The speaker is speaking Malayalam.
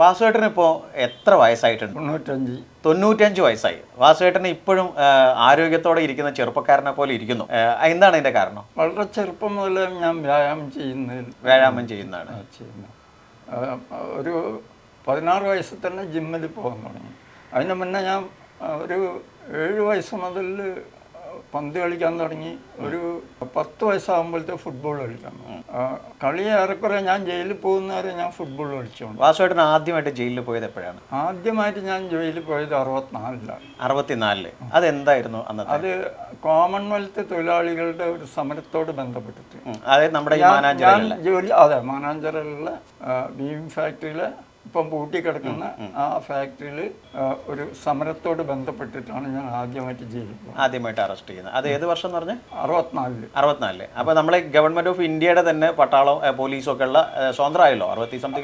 വാസുവേട്ടന് ഇപ്പോൾ എത്ര വയസ്സായിട്ടുണ്ട്? തൊണ്ണൂറ്റഞ്ച്. തൊണ്ണൂറ്റഞ്ച് വയസ്സായി. വാസുവേട്ടന് ഇപ്പോഴും ആരോഗ്യത്തോടെ ഇരിക്കുന്ന ചെറുപ്പക്കാരനെ പോലെ ഇരിക്കുന്നു. എന്താണ് അതിന്റെ കാരണം? വളരെ ചെറുപ്പം മുതൽ ഞാൻ വ്യായാമം ചെയ്യുന്ന വ്യായാമം ചെയ്യുന്നതാണ്. ഒരു പതിനാറ് വയസ്സിൽ തന്നെ ജിമ്മിൽ പോകാൻ തുടങ്ങി. അതിന് മുന്നേ ഞാൻ ഒരു ഏഴ് വയസ്സ് മുതൽ പന്ത് കളിക്കാൻ തുടങ്ങി ഒരു പത്ത് വയസ്സാകുമ്പോഴത്തെ ഫുട്ബോൾ കളിക്കാൻ കളി ഏറെക്കുറെ ഞാൻ ജയിലിൽ പോകുന്നവരെ ഞാൻ ഫുട്ബോൾ കളിച്ചുകൊണ്ട് വാസുവേട്ടൻ ആദ്യമായിട്ട് ജയിലിൽ പോയത് എപ്പോഴാണ്? ആദ്യമായിട്ട് ഞാൻ ജയിലിൽ പോയത് അറുപത്തിനാലിലാണ്. അറുപത്തിനാലിൽ. അതെന്തായിരുന്നു അന്നത്തെ? അത് കോമൺവെൽത്ത് തൊഴിലാളികളുടെ ഒരു സമരത്തോട് ബന്ധപ്പെട്ടിട്ട്. അതെ അതായത് നമ്മുടെ ജോലി അതെ മാനാഞ്ചറിലുള്ള ബീം ഫാക്ടറിയിലെ ഇപ്പം പൂട്ടിക്കിടക്കുന്ന ആ ഫാക്ടറിയിൽ ഒരു സമരത്തോട് ബന്ധപ്പെട്ടിട്ടാണ് ഞാൻ ആദ്യമായിട്ട് ജയിലിൽ ആദ്യമായിട്ട് അറസ്റ്റ് ചെയ്യുന്നത്. അത് ഏത് വർഷം എന്ന് പറഞ്ഞ? അറുപത്തിനാലിൽ. അറുപത്തിനാലിൽ. അപ്പോൾ നമ്മളെ ഗവൺമെന്റ് ഓഫ് ഇന്ത്യയുടെ തന്നെ പട്ടാളം ഏ, പോലീസും ഒക്കെ ഉള്ള സ്വതന്ത്രമായല്ലോ അറുപത്തി സംതിങ്